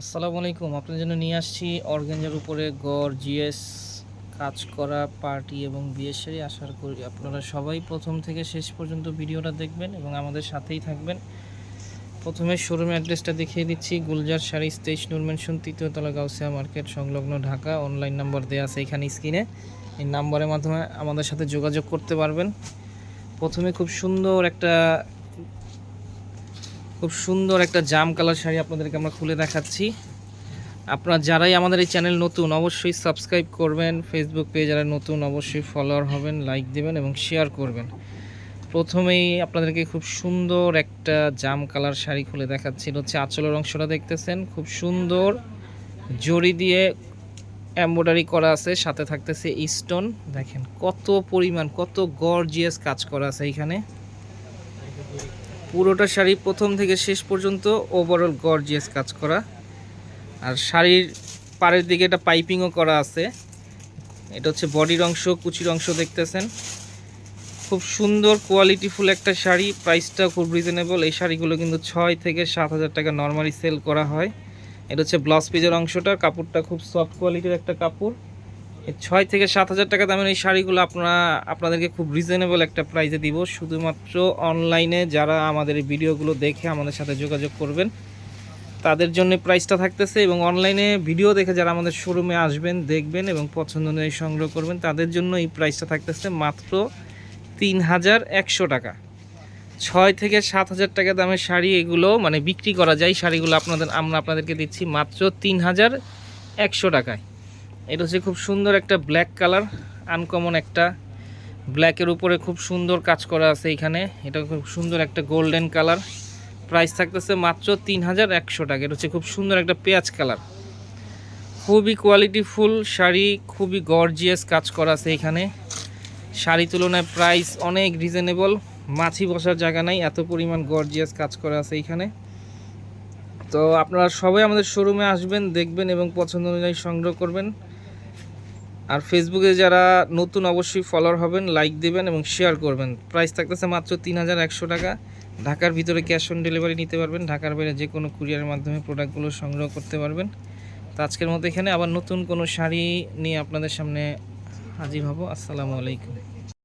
আসসালামু আলাইকুম আপনার জন্য নিয়ে আসছি অর্গেঞ্জার উপরে গড়, জিএস, কাজ করা, পার্টি এবং বিয়ের শাড়ি। আশা করি আপনারা সবাই প্রথম থেকে শেষ পর্যন্ত ভিডিওটা দেখবেন এবং আমাদের সাথেই থাকবেন। প্রথমে শোরুম অ্যাড্রেসটা দেখিয়ে দিচ্ছি। গুলজার শাড়ি স্টেজ নূর মেনশন তৃতীয়তলা গাউসিয়া মার্কেট, সংলগ্ন ঢাকা। অনলাইন নাম্বার দেওয়া আছে এখানে স্ক্রিনে। এই নাম্বারের মাধ্যমে আমাদের সাথে যোগাযোগ করতে পারবেন। প্রথমে খুব সুন্দর একটা খুব সুন্দর একটা জাম কালার শাড়ি আপনাদেরকে আমরা খুলে দেখাচ্ছি। আপনারা যারাই আমাদের এই চ্যানেল নতুন, অবশ্যই সাবস্ক্রাইব করবেন। ফেসবুক পেজ যারা নতুন, অবশ্যই ফলোয়ার হবেন লাইক দেবেন এবং শেয়ার করবেন। প্রথমেই আপনাদেরকে খুব সুন্দর একটা জাম কালার শাড়ি খুলে দেখাচ্ছি। এটা হচ্ছে আঁচলের অংশটা দেখতেছেন। খুব সুন্দর জড়ি দিয়ে এমব্রয়ডারি করা আছে, সাথে থাকতেছে স্টোন দেখেন কত পরিমাণ, কত গর্জিয়াস কাজ করা আছে এখানে পুরোটা শাড়ি প্রথম থেকে শেষ পর্যন্ত ওভারঅল গর্জিয়াস কাজ করা। আর শাড়ির পাড়ের দিকে একটা পাইপিংও করা আছে। এটা হচ্ছে বডির অংশ, কুচির অংশ দেখতেছেন। খুব সুন্দর কোয়ালিটিফুল একটা শাড়ি প্রাইসটা খুব রিজনেবল এই শাড়িগুলো কিন্তু ছয় থেকে সাত হাজার টাকা নর্মালি সেল করা হয়। এটা হচ্ছে ব্লাউজ পিজের অংশটা, কাপড়টা খুব সফট কোয়ালিটির একটা কাপড়। ছয় থেকে সাত হাজার টাকা দামের এই শাড়িগুলো আপনারা, আপনাদেরকে খুব রিজনেবল একটা প্রাইসে দিব। শুধুমাত্র অনলাইনে যারা আমাদের এই ভিডিওগুলো দেখে আমাদের সাথে যোগাযোগ করবেন, তাদের জন্য প্রাইসটা থাকতেছে এবং অনলাইনে ভিডিও দেখে যারা আমাদের শোরুমে আসবেন, দেখবেন এবং পছন্দ অনুযায়ী সংগ্রহ করবেন, তাদের জন্য এই প্রাইসটা থাকতেছে মাত্র তিন হাজার একশো টাকা। ছয় থেকে সাত হাজার টাকা দামের শাড়ি এগুলো মানে বিক্রি করা যায় শাড়িগুলো আপনাদের, আমরা আপনাদেরকে দিচ্ছি মাত্র তিন হাজার একশো টাকায়। এটা হচ্ছে খুব সুন্দর একটা ব্ল্যাক কালার আনকমন একটা। ব্ল্যাকের উপরে খুব সুন্দর কাজ করা আছে এখানে। এটা খুব সুন্দর একটা গোল্ডেন কালার প্রাইস থাকতেছে মাত্র তিন হাজার একশো টাকা। এটা হচ্ছে খুব সুন্দর একটা পেঁয়াজ কালার খুবই কোয়ালিটিফুল শাড়ি, খুবই গর্জিয়াস কাজ করা আছে এখানে। শাড়ি তুলনায় প্রাইস অনেক রিজনেবল মাছি বসার জায়গা নাই, এত পরিমাণ গর্জিয়াস কাজ করা আছে এখানে। তো আপনারা সবাই আমাদের শোরুমে আসবেন, দেখবেন এবং পছন্দ অনুযায়ী সংগ্রহ করবেন। আর ফেসবুকে যারা নতুন অবশ্যই ফলোয়ার হবেন লাইক দেবেন এবং শেয়ার করবেন। প্রাইস থাকতেছে মাত্র তিন হাজার একশো টাকা। ঢাকার ভিতরে ক্যাশ অন ডেলিভারি নিতে পারবেন। ঢাকার বাইরে যে কোনো কুরিয়ারের মাধ্যমে প্রোডাক্টগুলো সংগ্রহ করতে পারবেন। তো আজকের মতো এখানে। আবার নতুন কোনো শাড়ি নিয়ে আপনাদের সামনে হাজির হব। আসসালামু আলাইকুম।